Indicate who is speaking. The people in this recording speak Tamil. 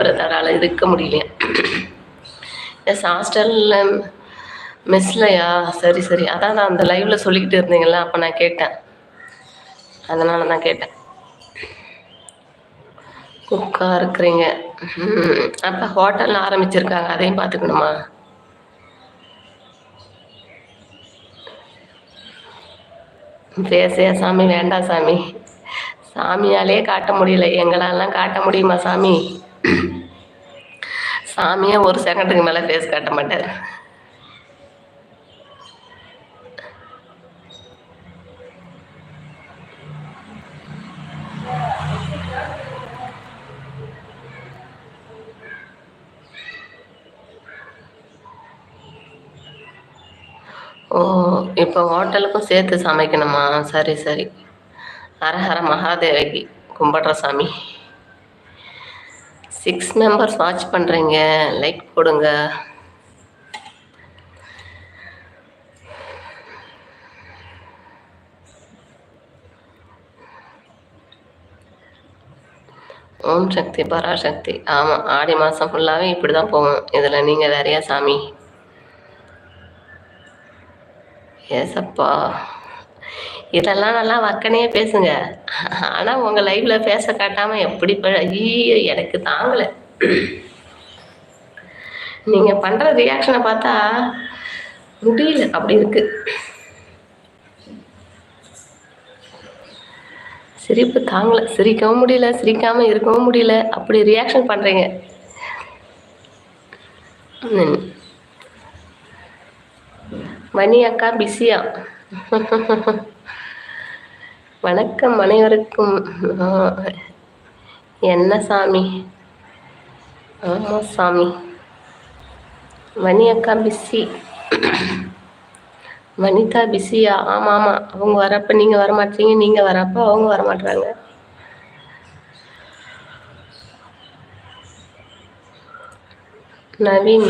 Speaker 1: பிரதரால் இருக்க முடியலையா எஸ் ஹாஸ்டலில் மிஸ்லையா சரி சரி. அதான் நான் அந்த லைவில் சொல்லிக்கிட்டு இருந்தீங்களா அப்போ நான் கேட்டேன். அதனால தான் கேட்டேன். குக்காக இருக்கிறீங்க. அப்போ ஹோட்டலில் ஆரம்பிச்சிருக்காங்க. அதையும் பார்த்துக்கணுமா? பேசையா சாமி? வேண்டாம் சாமி. சாமியாலே காட்ட முடியல. எங்களாலாம் காட்ட முடியுமா சாமி? சாமியே ஒரு செகண்டுக்கு மேலே ஃபேஸ் காட்ட மாட்டார் ஓ இப்போ ஹோட்டலுக்கும் சேர்த்து சமைக்கணுமா சரி சரி ஹரஹர மகாதேவகி கும்பிட்ற சாமி சிக்ஸ் மெம்பர்ஸ் வாட்ச் பண்ணுறீங்க லைக் போடுங்க. ஓம் சக்தி பராசக்தி. ஆமாம் ஆடி மாதம் ஃபுல்லாகவே இப்படி தான் போகும். இதில் நீங்கள் வேறையா சாமி? ஏசப்பா. இதெல்லாம் நல்லா வக்கனையே பேசுங்க. ஆனால் உங்கள் லைவில் பேச காட்டாமல் எப்படி ஐயோ எனக்கு தாங்கலை. நீங்கள் பண்ணுற ரியாக்ஷனை பார்த்தா முடியல அப்படி இருக்கு. சிரிப்பு தாங்கலை. சிரிக்கவும் முடியல சிரிக்காமல் இருக்கவும் முடியல. அப்படி ரியாக்ஷன் பண்ணுறீங்க மணி அக்கா பிஸியா வணக்கம் அனைவருக்கும். என்ன சாமி? ஆமா சாமி. மணி அக்கா பிஸி. வனிதா பிஸியா? ஆமாம் ஆமாம் அவங்க வரப்ப நீங்கள் வரமாட்டீங்க நீங்கள் வரப்ப அவங்க வரமாட்றாங்க. நவீன்.